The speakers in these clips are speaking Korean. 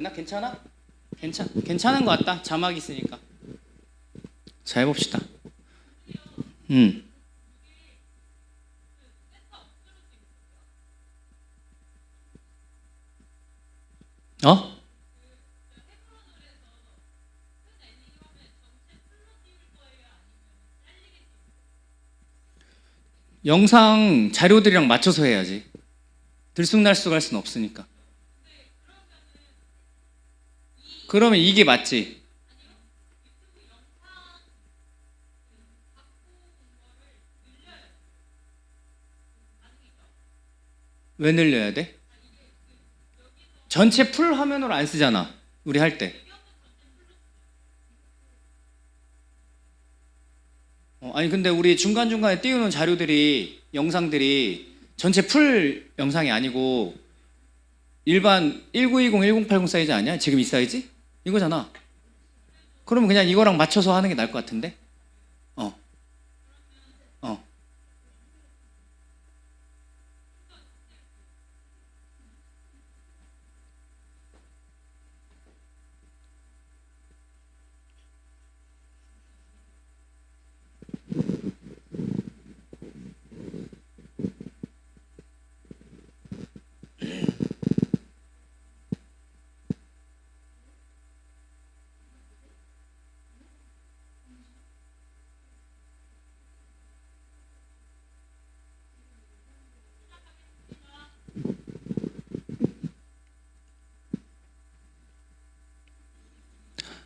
나 괜찮아? 괜찮 괜찮은 것 같다. 자막 있으니까. 자 해봅시다. 음. 어? 영상 자료들이랑 맞춰서 해야지. 들쑥날쑥 할 수는 없으니까. 그러면 이게 맞지? 왜 늘려야 돼? 전체 풀 화면으로 안 쓰잖아. 우리 할 때. 어, 아니 근데 우리 중간중간에 띄우는 자료들이 영상들이 전체 풀 영상이 아니고 일반 1920, 1080 사이즈 아니야? 지금 이 사이즈? 이거잖아. 그러면 그냥 이거랑 맞춰서 하는 게 나을 것 같은데? 어. 어.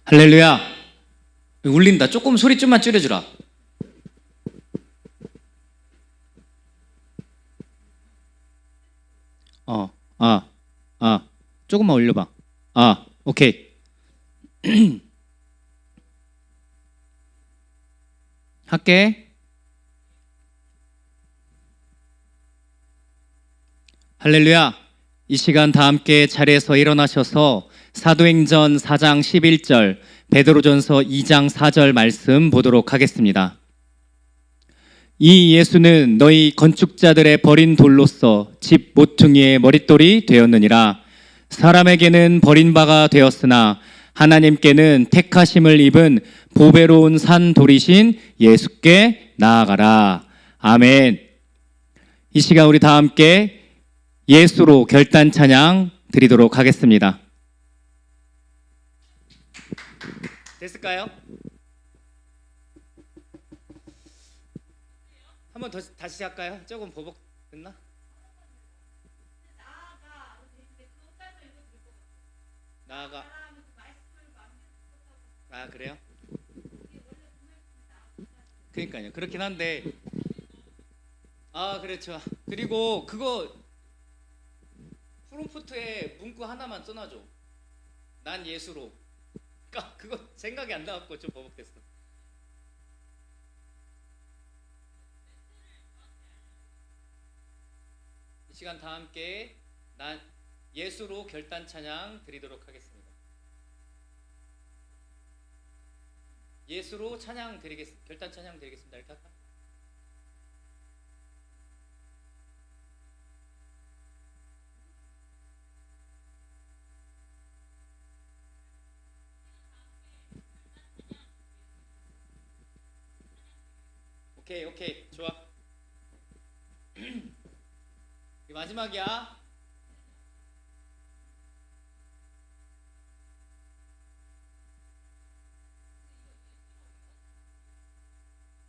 할렐루야. 울린다. 조금 소리 좀만 줄여주라. 어, 아, 아, 조금만 올려봐. 아, 오케이. 할게. 할렐루야. 이 시간 다 함께 자리에서 일어나셔서 사도행전 4장 11절, 베드로전서 2장 4절 말씀 보도록 하겠습니다. 이 예수는 너희 건축자들의 버린 돌로서 집 모퉁이의 머릿돌이 되었느니라. 사람에게는 버린 바가 되었으나 하나님께는 택하심을 입은 보배로운 산 돌이신 예수께 나아가라. 아멘. 이 시간 우리 다 함께 예수로 결단 찬양 드리도록 하겠습니다. 됐을까요? 한번 더 다시 할까요? 조금 보복 됐나? 나아가 아 그래요? 그러니까요 그렇긴 한데 아 그렇죠 그리고 그거 프롬프트에 문구 하나만 써놔줘 난 예수로 그러니까 그거 생각이 안 나갖고 좀 버벅댔어. 이 시간 다 함께 난 예수로 결단 찬양 드리도록 하겠습니다. 예수로 찬양 드리겠 결단 찬양 드리겠습니다. 이렇게 할까? 오케이 오케이 좋아. 이 마지막이야.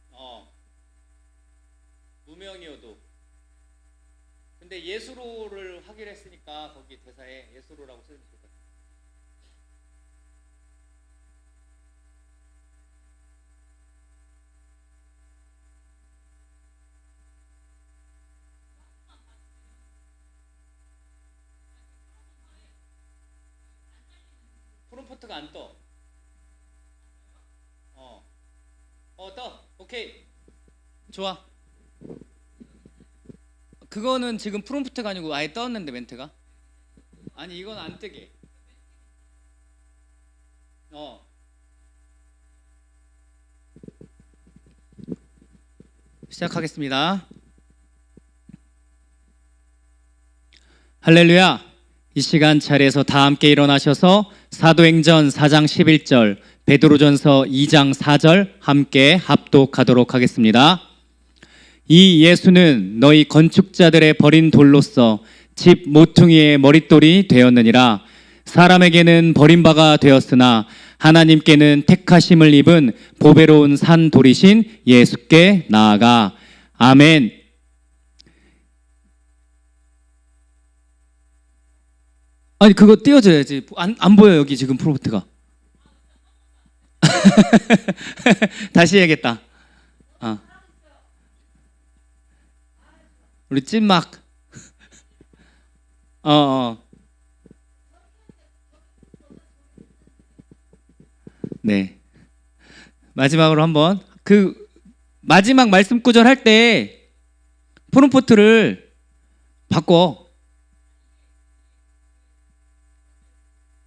어. 무명이어도. 근데 예수로를 하기로 했으니까 거기 대사에 예수로라고 쓰면 것 프롬프트가 안 떠. 어. 어, 떠. 오케이. 좋아. 그거는 지금 프롬프트가 아니고 아예 떴는데 멘트가. 아니, 이건 안 뜨게. 어. 시작하겠습니다. 할렐루야. 이 시간 자리에서 다 함께 일어나셔서 사도행전 4장 11절, 베드로전서 2장 4절 함께 합독하도록 하겠습니다. 이 예수는 너희 건축자들의 버린 돌로서 집 모퉁이의 머릿돌이 되었느니라. 사람에게는 버림바가 되었으나 하나님께는 택하심을 입은 보배로운 산 돌이신 예수께 나아가 아멘. 아니 그거 띄워줘야지. 안, 안 보여 여기 지금 프로프트가. 다시 해야겠다. 아. 우리 찐막. 어, 어. 네. 마지막으로 한번 그 마지막 말씀 구절 할 때 프롬포트를 바꿔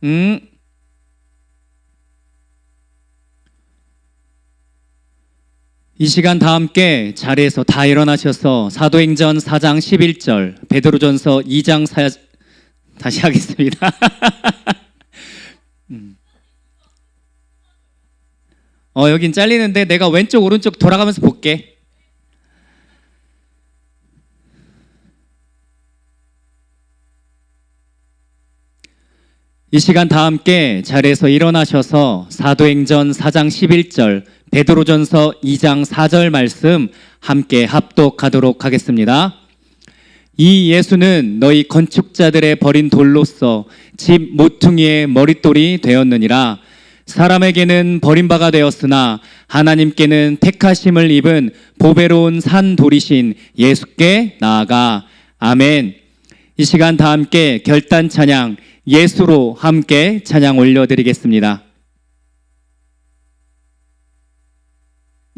음. 이 시간 다 함께 자리에서 다 일어나셔서 사도행전 4장 11절, 베드로전서 2장 4 다시 하겠습니다. 음. 어, 여긴 잘리는데 내가 왼쪽 오른쪽 돌아가면서 볼게. 이 시간 다 함께 자리에서 일어나셔서 사도행전 4장 11절, 베드로전서 2장 4절 말씀 함께 합독하도록 하겠습니다. 이 예수는 너희 건축자들의 버린 돌로서 집 모퉁이의 머릿돌이 되었느니라. 사람에게는 버림바가 되었으나 하나님께는 택하심을 입은 보배로운 산 돌이신 예수께 나아가 아멘. 이 시간 다 함께 결단 찬양 예수로 함께 찬양 올려드리겠습니다.